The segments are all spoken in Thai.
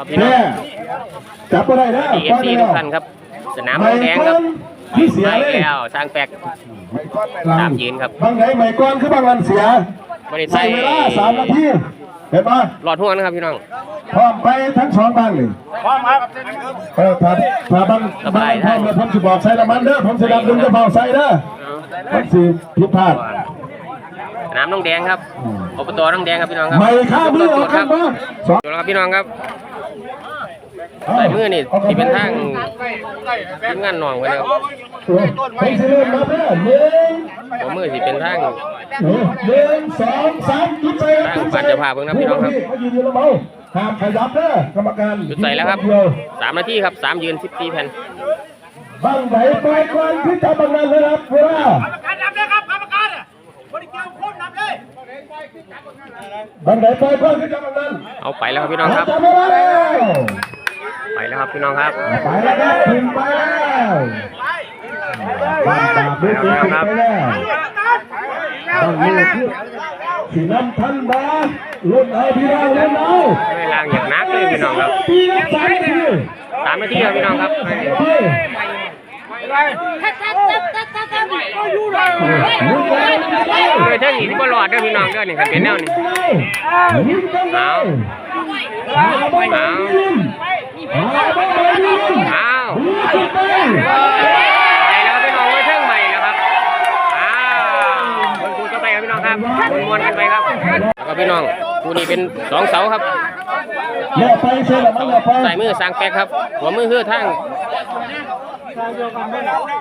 ครับพี่น้องแน่จับก็ได้นะดีเอฟซีทุกท่านครับ สนามทองแดงครับที่เสียไปเลยแล้วสร้างแปลก ไม่ก้อนไม่ลังตามยืนครับ บางไหนไม่ก้อนคือบางวันเสียไม่ได้ใส่ใส่เวลาสามนาทีเห็นปะหลอดห่วงนะครับพี่น้อง พร้อมไปทั้งสองบ้างเลยพร้อมครับเออถ้าถ้าบางสบายบางพร้อมแล้วผมจะบอกใส่ละมันเด้อผมจะดับดึงจะเบาใส่เด้อเอามันสิผิดพลาด สนามน้องแดงครับอบตน้องแดงครับพี่น้องครับไม่ข้ามมือตอรอวกจคข้ารังบมาสองตรวจครับพี่น้องครับ ใส่มือนี่ที่เป็นทางทีมงานหนองไว้แล้วไปสิเริ่มนับเด้อหนึ่งหัวมือที่เป็นทางหนึ่งสองสามจุดใส่ครับจุดใส่บ้านเจ้าภาพเบิ่งนะพี่น้องครับเขายืนอยู่แล้วเบาห้ามขยับเด้อกรรมการจุดใส่แล้วครับเดียวสามนาทีครับสามยืนสิบสี่แผ่นบังไหนไปก่อนที่จะบังนั้นเลยครับเวลาการนับเลยครับกรรมการอะบริเกี่ยวคนนับเลยบังไหนไปก่อนที่จะบังนั้นเอาไปแล้วครับพี่น้องครับจับ ไม่ได้แล้วไปแล้วครับพี่น้องครับไปแล้วครับถึงไปแล้วบ้านตากด้วยถึงไปแล้วต้องมีที่สีน้ำทันบาลุ้นเอาพี่น้องลุ้นเอาเวลาอย่างนักเลยพี่น้องครับปีละสามนาทีสามนาทีครับพี่น้องครับโดยเท่านี้ที่บ่รอดเด้อพี่น้องเด้อนี่ครับเป็นแนวนี้เอาเอาเอาไปเอาเอาไปแล้วครับพี่น้องไว้เทิงใหม่แล้วครับ อ้าวคนคูจะไปครับพี่น้องครับมวนๆกันไปครับ แล้วก็พี่น้องคู่นี้เป็นสองเสาครับอย่าไปเสียละมันอย่าไปใส่มือสร้างแป๊กครับ หัวมือคือทาง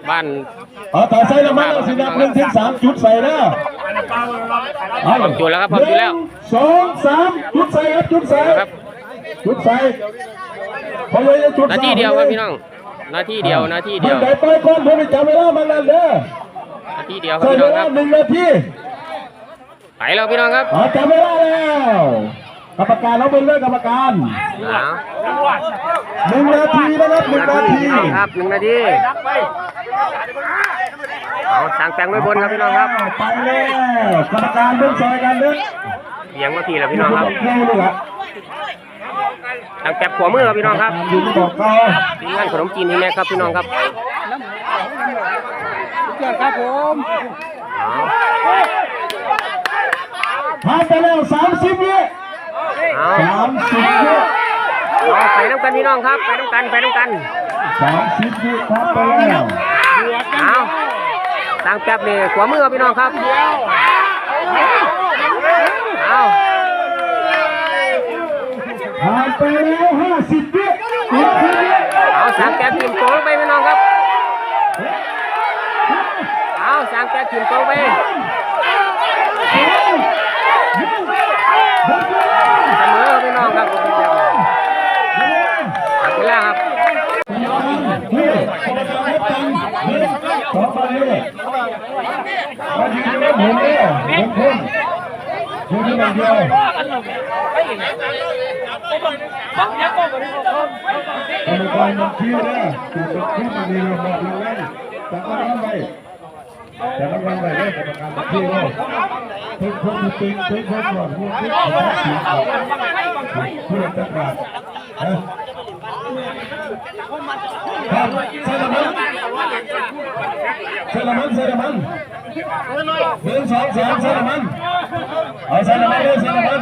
บ้านเอาต่อใส่ละมันเอาสินับหนึ่งถึงสามจุดใส่นะพร้อมจุดแล้วครับพร้อมจุดแล้วหนึ่งสองสามจุดใส่ครับจุดใส่ครับจุดใส่ นาทีเดียวครับพี่น้องนาทีเดียวนาทีเดียวมันได้ไปก่อนผมไปจับเวลามันนั่นเด้อนาทีเดียวครับใส่พี่เวน้องคลารับหนึ่งนาทีไปแล้วพี่น้องครับเอาจับเวลาแล้วกรรมการเราเป็นเรื่องกรรมการเอาหนึ่งนาทีนะครับหนึ่งนาทีครับหนึ่งนาทีเอาสร้างแปลงไว้บนครับพี่น้องครับไปแล้วกรรมการเบิ่งซอยกันเด้อเสียงมาทีแล้วพี่น้องครับ เข้าเลยล่ะทางแป๊บหัวมือครับพี่น้องครับอยู่ที่บอกเขาทีมงานขนมจีนนี่แม่ครับพี่น้องครับครับผมเอาผ่านไปแล้วสามสิบวิเอาสามสิบวิเอาไปน้ำกันพี่น้องครับ ไปน้ำกันไปน้ำกันสามสิบวิผ่านไปแล้วเอาทางแป๊บนี่หัวมือครับพี่น้องครับเอา ผ่านไปแล้วห้าสิบวิอีกสิบวิเอาสางแป๊บทีมโตลงไปพี่น้องครับ เอาสางแป๊บทีมโตลงไปเสมอพี่น้องครับตัดเวลาครับต่อไปเลยมายืนอยู่ผมเนี่ยผมคนยืนอยู่อย่างเดียวบังยั กษ์ก็บริโภคกรมการมันชี้นะถูกขึ้นมาดีเราบอกเราไว้แต่ก็รับไปแต่รางวัลไปเลยกรรมการมันชี้เลยทุกคนทุกปีทุกคนก่อนทุกคนทุกสิ่งเพื่อจักรบาทนะครับใส่ละมันใส่ละมันใส่ละมันหนึ่งสองสามใส่ละมันเอาใส่ละมัน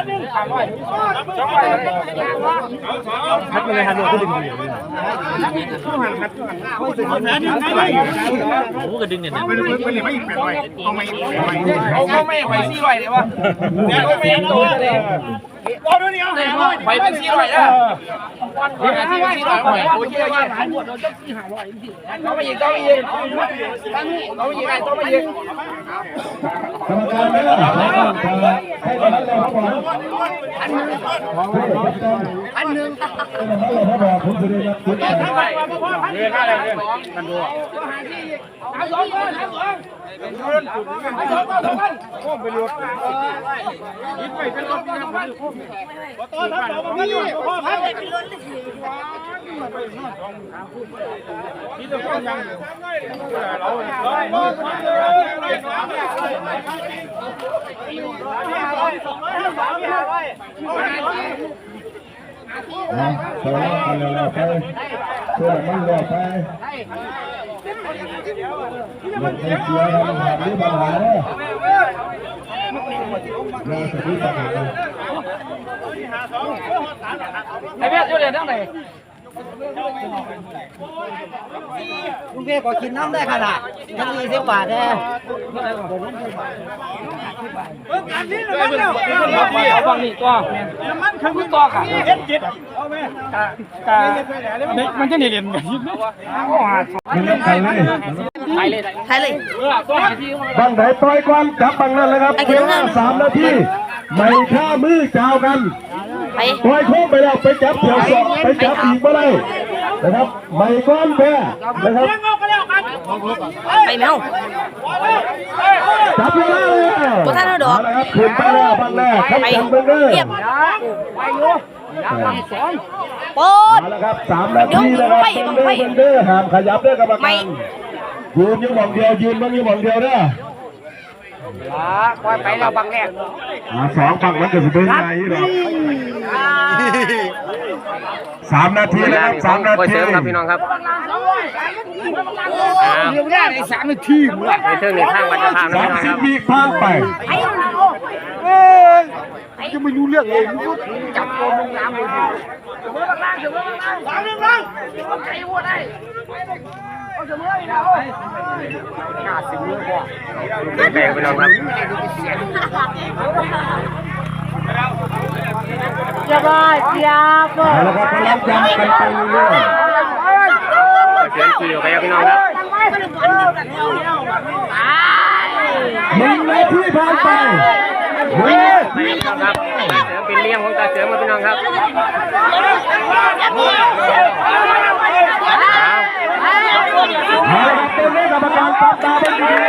เลยใส่ละมันต้องต่อเพียงอะไรนะเอาไม่ไหวซี่ไหวเลยวะเดี๋ยวไม่ตัวเลย ไปเป็นสี่ร้อยนะไปเป็นสี่ร้อยหน่อยโอ้ยเยอะแยะต้องไปยิงต้องไปยิงต้องไปยิงไงต้องไปยิงกรรมการไม่ได้ให้กำลังเลยครับผมอันหนึ่งอันหนึ่งให้กำลังเลยครับผมจะได้รับคุณเงินอะไรเงินกันดูนะสวัสดีกันแล้วไปเพื่อมันรอไปมั นเป็นเสียทำหาหรือปัญหาเนี่ยเราจะ มีปัญหาไอ้เบี้ยตัวเดียวทั้งไหน ลุงเพ่ก็กินน้ำได้ขนาดทั้งยี่สิบบาทแน่ฟังนี่ตัวมันคือตัวค่ะเอ็ดจิตกะมันจะเรียนกันยิบมันต้องใครเลยไปเลยใช่เลยบังไหนต่อยก่อนจับบังนั่นเลยครับเวลาสามนาทีไม่ฆ่ามือเจ้ากันไปปล่อยโค้งไปแล้วไปจับเถียวสองไปจับอีกเมื่อไรนะครับไม่ก้อนแพ้นะครับไปแมวจับเวลาเลยบ่ทันเอาดอกเาละครับขึ้นไปแล้วบังแรกครับไปจับเบอร์เกอร์เรียบโป๊ดเอาละครับสามนาทีนะครับไปเบอร์เกอร์ไปเบอร์เกอร์ห้ามขยับด้วยกรรมไม่การยืนอยังหมองเดียวยืนมันอยังหมองเดียวเด้อ คอยไปเราบังแรกอ่าสองฝั่งมันจะสิเป็นไงหรอกสามนาทีเวนะลาครับนี่ขอสางมนาคอยทีเสริมครับพี่น้องครับอ้าวเดี๋ยวได้ในสามนาทีมึงในเทิงนี่ทางบัตรภาพนะสามพี่น้องครับสิบวิผ่านไปจะไม่รู้เรื่องเองมึงจับตัวมึงน้ำเลยดิสามหนึ่งลังใจวัวได้ แบ่งพี่น้องครับจะบ้าเจียบเอาละครับกำลังจำกันไปเรื่อยเชิญขี่ออกไปครับพี่น้องครับๆหนึ่งนาทีผ่านไปหนึ่งนาทีครับเสริมเป็นเลี้ยงของตาเสริมครับพี่น้องครับเอา เอาละครับเป็นเลขกรรมการจับตาเป็นดีๆ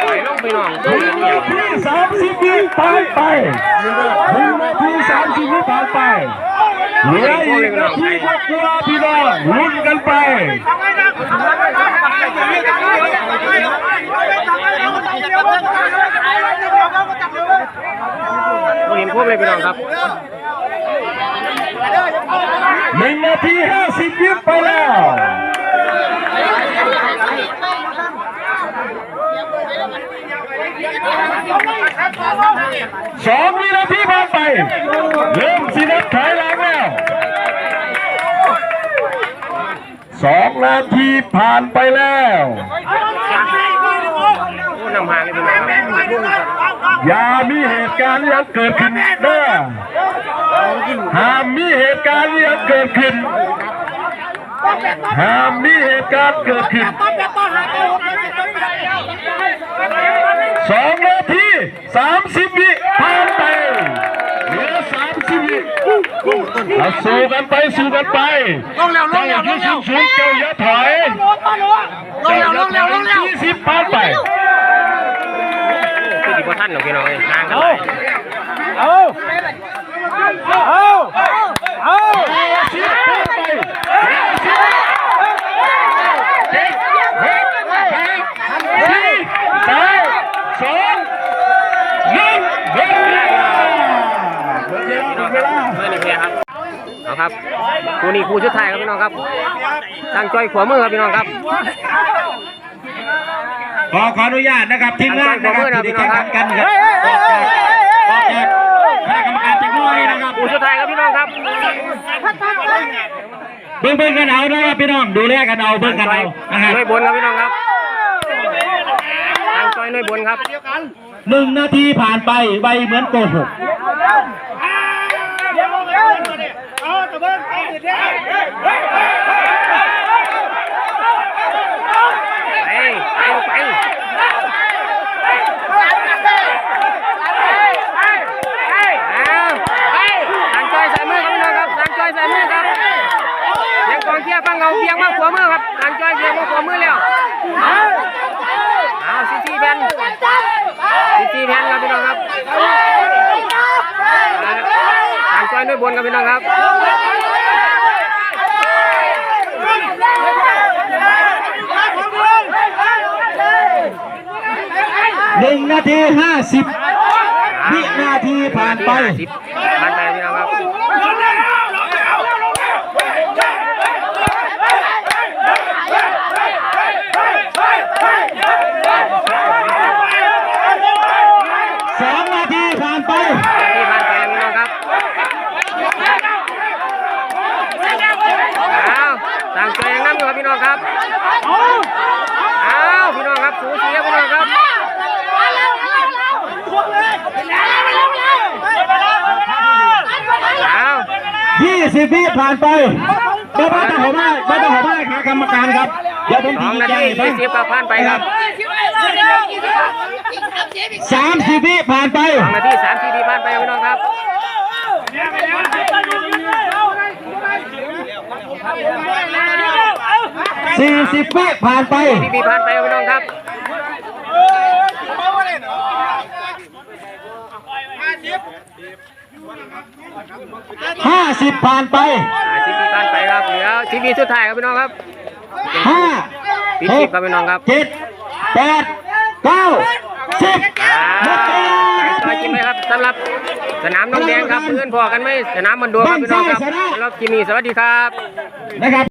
ไปลงพี่น้อง หนึ่งนาทีสามสิบวิผ่าน ไปหนึ่งนาทีสามสิบวิผ่านไปเหลืออีกนาทีกว่าๆพี่น้องลุ้นกันไปผู้เห็นพวกเลยพี่น้องครับหนึ่งนาทีห้าสิบวิไปแล้ว สองวินาทีผ่านไป เริ่มสินับถอยหลังแล้วสองนาทีผ่านไปแล้วอย่ามีเหตุการณ์ที่เกิดขึ้นเด้อห้ามมีเหตุการณ์ที่เกิดขึ้นห้ามมีเหตุการณ์เกิดขึ้นสองนาที สามสิบวิผ่านไปเหลือสามสิบวิเอาสู้กันไปสู้กันไปลงแล้วลงแล้วลยืงนแล้วสูงๆเจ้าอย่าถอยลงแล้วลงแล้วลงแล้วยี่สิบผ่านไปคือดีกว่าท่านหรอกพี่น้องเอ้ยห่างกันหลายเอาเอาเอา สิบผ่านไปเจ็ดหกห้าสี่สามสองหนึ่งเวลาเว พี่น้อง ลา ครับเมื่อนี้เพียครับเอา ครับคู่นี้คู่ชุดไทายครับพี่น้องครับตั้งจ้อยขวามือครับพี่น้องครับ ขอขออนุญาตนะครับทีมงานนะครับที่ได้แข่งขันกันครับออกจากออกจากคณะกรรมการจังน้อยนะครับคู่สุดท้ายครับพี่น้องครับเบิ่งเบิ่งกันเอานะครับพี่น้องดูแลกันเอาเบิ่งกันเอานะครับน้อยบนครับพี่น้องครับทางจอยน้อยบนครับหนึ่งนาทีผ่านไปไวเหมือนโกหกไปไปไป เอาตะเบิ้งครับทางจอยใส่มือครับเสียงกองเชียร์ฟังเงาเบียงมากขวามือครับทางจอยเบียงมากขวามือแล้วเอาซีซีแผ่นซีซีแผ่นครับพี่น้องครับทางจอยด้วยบนครับพี่น้องครับ นึ่งนาทีห้าสิบวินาทีผ่านไป สิบผ่านไปพี่น้องครับ สองนาทีผ่านไป ที่ผ่านไปแล้วพี่น้องครับเอาต่างใจยังนั่งอยู่ครับพี่น้องครับเอาพี่น้องครับสูสีครับพี่น้องครับเอา ยี่ สิบวิผ่านไปไม่ต้องหัวหน้าไม่ต้องหัวหน้าคณะกรรมการครับ เดี๋ยวผมสองชี้นาแจทีงให้ยี่สิบครับผ่านไปครับสามสิบวิผ่านไปสองนาทีสามสิบวิผ่านไปครับพี่น้องครับสี่สิบวิผ่านไปสี่วิผ่านไปครับพี่น้องครับ ห้าสิบผ่านไปอ่าสิบวิผ่านไปครับเหลือสิบวิสุดท้ายครับพี่น้องครับห้าปิดหคลิปกครับพี่น้องครับเจ็ดแปดเก้าสิบอ่าหมดเวลาไปกินไหมครับสำหรับสนามน้องแดงครับเพื่อนพอกันไหมสนามมันดวงครับพี่น้องครับสำหรับคลิปนี้สวัสดีครับ นะครับ